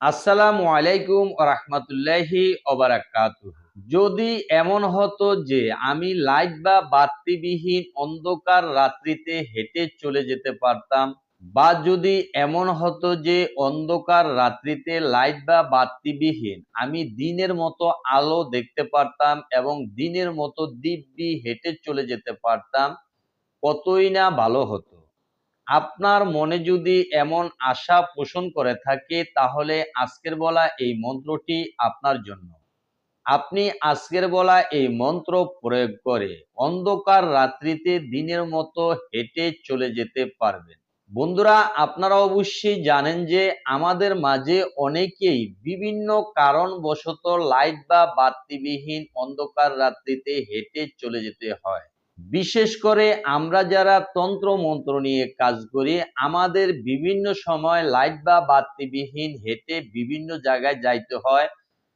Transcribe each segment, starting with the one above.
আসসালামু আলাইকুম রহমতুল্লাহি ওবারাকাতুহ যদি এমন হতো যে আমি লাইট বা বাতিবিহীন অন্ধকার রাত্রিতে হেঁটে চলে যেতে পারতাম, বা যদি এমন হতো যে অন্ধকার রাত্রিতে লাইট বা বাতিবিহীন আমি দিনের মতো আলো দেখতে পারতাম এবং দিনের মতো দিব্যি হেঁটে চলে যেতে পারতাম, কতই না ভালো হতো। আপনার মনে যদি এমন আশা পোষণ করে থাকে, তাহলে আজকের বলা এই মন্ত্রটি আপনার জন্য। আপনি আজকের বলা এই মন্ত্র প্রয়োগ করে অন্ধকার রাত্রিতে দিনের মতো হেঁটে চলে যেতে পারবেন। বন্ধুরা, আপনারা অবশ্যই জানেন যে আমাদের মাঝে অনেকেই বিভিন্ন কারণবশত লাইট বা বাতিবিহীন অন্ধকার রাত্রিতে হেঁটে চলে যেতে হয়। বিশেষ করে আমরা যারা তন্ত্র মন্ত্র নিয়ে কাজ করি, আমাদের বিভিন্ন সময় লাইট বা বাতিবিহীন হেঁটে বিভিন্ন জায়গায় যাইতে হয়,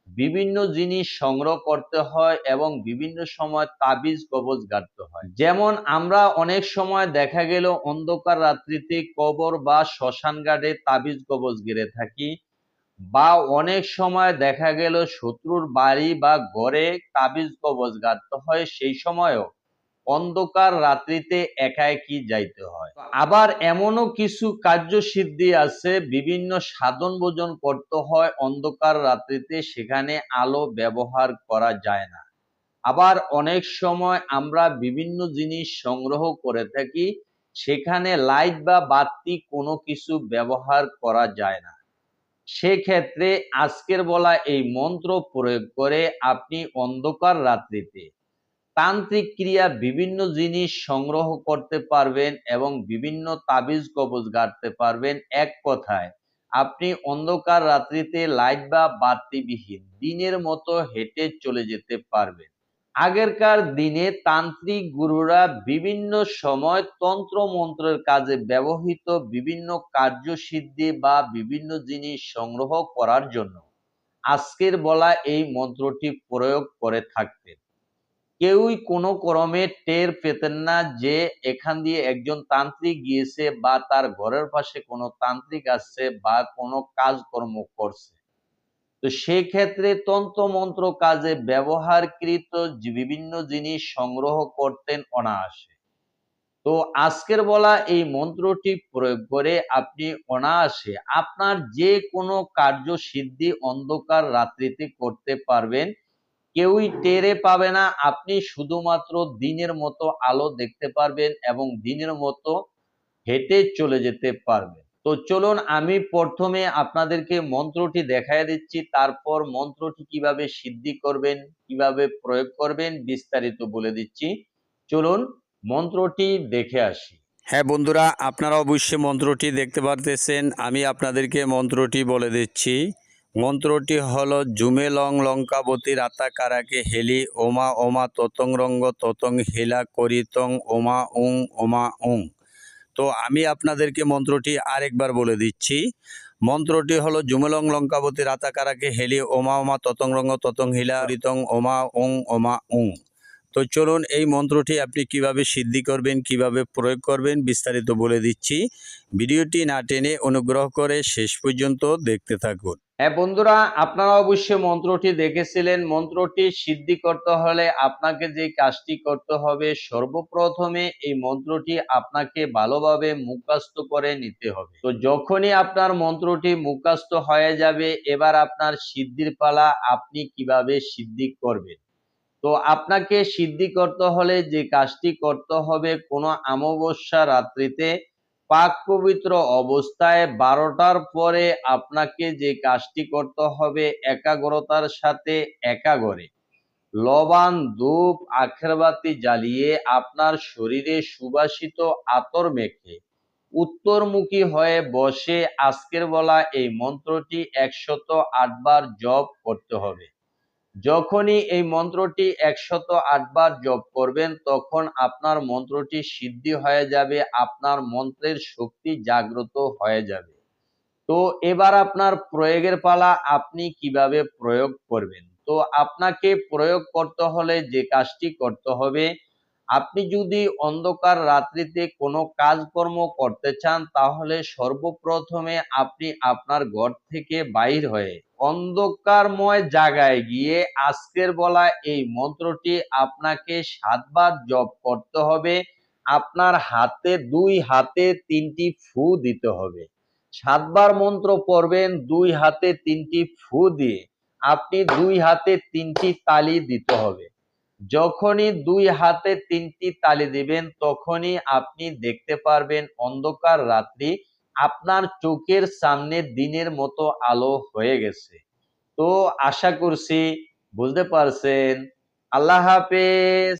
বিভিন্ন জিনিস সংগ্রহ করতে হয় এবং বিভিন্ন সময় তাবিজ, কবজ গাড়তে হয়। যেমন আমরা অনেক সময় দেখা গেল অন্ধকার রাত্রিতে কবর বা শ্মশান ঘাটে তাবিজ, কবজ গেড়ে থাকি বা অনেক সময় দেখা গেল শত্রুর বাড়ি বা ঘরে তাবিজ, কবজ গাড়তে হয় সেই সময়ও। অন্ধকার রাত্রিতে একা একই যাইতে হয়। আবার এমনও কিছু কার্যসিদ্ধি আছে বিভিন্ন সাধন ভোজন করতে হয় অন্ধকার রাত্রিতে সেখানে আলো ব্যবহার করা যায় না। আবার অনেক সময় আমরা বিভিন্ন জিনিস সংগ্রহ করে থাকি সেখানে লাইট বা বাতি কোনো কিছু ব্যবহার করা যায় না। সেক্ষেত্রে আজকের বলা এই মন্ত্র প্রয়োগ করে আপনি অন্ধকার রাত্রিতে তান্ত্রিক ক্রিয়া বিভিন্ন জিনিস সংগ্রহ করতে পারবেন এবং বিভিন্ন তাবিজ কবজ গাড়তে পারবেন এক কথায়। আপনি অন্ধকার রাত্রিতে লাইট বা বাতিবিহীন দিনের মতো হেঁটে চলে যেতে পারবেন। আগেরকার দিনে তান্ত্রিক গুরুরা বিভিন্ন সময় তন্ত্র মন্ত্রের কাজে ব্যবহৃত বিভিন্ন কার্যসিদ্ধি বা বিভিন্ন জিনিস সংগ্রহ করার জন্য। আজকের বলা এই মন্ত্রটি প্রয়োগ করে থাকতেন। কেউই কোনো ক্রমে টের পেতেন না যে এখান দিয়ে একজন তান্ত্রিক গিয়েছে বা তার ঘরের পাশে কোনো তান্ত্রিক আসছে বা কোনো কাজকর্ম করছে। তো সেই ক্ষেত্রে তন্ত্রমন্ত্র কাজে ব্যবহারকৃত বিভিন্ন জিনিস সংগ্রহ করতেন অনায়াসে। তো আজকের বলা এই মন্ত্রটি প্রয়োগ করে আপনি অনায়াসে আপনার যে কোনো কার্য সিদ্ধি অন্ধকার রাত্রিতে করতে পারবেন। কেউই টেরে পাবে না। আপনি শুধুমাত্র দিনের মতো আলো দেখতে পারবেন এবং দিনের মতো হেঁটে চলে যেতে পারবেন। তো চলুন, আমি প্রথমে আপনাদেরকে মন্ত্রটি দেখায় দিচ্ছি। তারপর মন্ত্রটি কীভাবে সিদ্ধি করবেন, কীভাবে প্রয়োগ করবেন বিস্তারিত বলে দিচ্ছি। চলুন, মন্ত্রটি দেখে আসি। হ্যাঁ বন্ধুরা আপনারা অবশ্যই মন্ত্রটি দেখতে পারতেছেন। আমি আপনাদেরকে মন্ত্রটি বলে দিচ্ছি। মন্ত্রটি হল, জুমে লং লঙ্কাবতী রাতা কারাকে হেলি, ওমা ওমা ততং রঙ্গ ততং হেলা করিতং, ওমা উং ওমা উং। তো আমি আপনাদেরকে মন্ত্রটি আরেকবার বলে দিচ্ছি। মন্ত্রটি হলো জুমেলং লঙ্কাবতী রাতা কারাকে হেলি, ওমা ওমা ততং রঙ্গ ততং হিলা করিতং, ওমা উং ওমা উং। তো চলুন এই মন্ত্রটি আপনি কীভাবে সিদ্ধি করবেন, কীভাবে প্রয়োগ করবেন বিস্তারিত বলে দিচ্ছি। ভিডিওটি না টেনে অনুগ্রহ করে শেষ পর্যন্ত দেখতে থাকুন। হ্যাঁ বন্ধুরা, আপনারা অবশ্যই মন্ত্রটি দেখেছিলেন। মন্ত্রটি সিদ্ধি করতে হলে আপনাকে যে কাজটি করতে হবে, সর্বপ্রথমে এই মন্ত্রটি আপনাকে ভালোভাবে মুখাস্ত করে নিতে হবে। তো যখনই আপনার মন্ত্রটি মুখাস্ত হয়ে যাবে, এবার আপনার সিদ্ধির পালা আপনি কীভাবে সিদ্ধি করবেন? তো আপনাকে সিদ্ধি করতে হলে যে কাজটি করতে হবে কোনো অমাবস্যা রাত্রিতে, পাক পবিত্র অবস্থায় বারোটার পরে আপনাকে যে কাজটি করতে হবে একাগ্রতার সাথে একাগরে। লবান ধূপ, আখেরবাতি জ্বালিয়ে আপনার শরীরে সুবাসিত আতর মেখে উত্তরমুখী হয়ে বসে আজকের বলা এই মন্ত্রটি একশত আটবার জপ করতে হবে। যখনই এই মন্ত্রটি একশত আটবার জপ করবেন, তখন আপনার মন্ত্রটি সিদ্ধি হয়ে যাবে, আপনার মন্ত্রের শক্তি জাগ্রত হয়ে যাবে। তো এবার আপনার প্রয়োগের পালা আপনি কীভাবে প্রয়োগ করবেন? তো আপনাকে প্রয়োগ করতে হলে যে কাজটি করতে হবে, আপনি যদি অন্ধকার রাত্রিতে কোনো কাজকর্ম করতে চান, তাহলে সর্বপ্রথমে আপনি আপনার ঘর থেকে বাইর হয়ে অন্ধকারময় জায়গায় গিয়ে আজকের বলা এই মন্ত্রটি আপনাকে সাতবার জপ করতে হবে। আপনার হাতে, দুই হাতে, তিনটি ফু দিতে হবে। সাতবার মন্ত্র পড়বেন, দুই হাতে, তিনটি ফু দিয়ে। আপনি দুই হাতে, তিনটি তালি দিতে হবে। যখনই দুই হাতে, তিনটি তালি দিবেন, তখনই আপনি দেখতে পারবেন অন্ধকার রাত্রি আপনার চোখের সামনে দিনের মতো আলো হয়ে গেছে। তো আশা করছি বুঝতে পারছেন। আল্লাহ হাফেজ।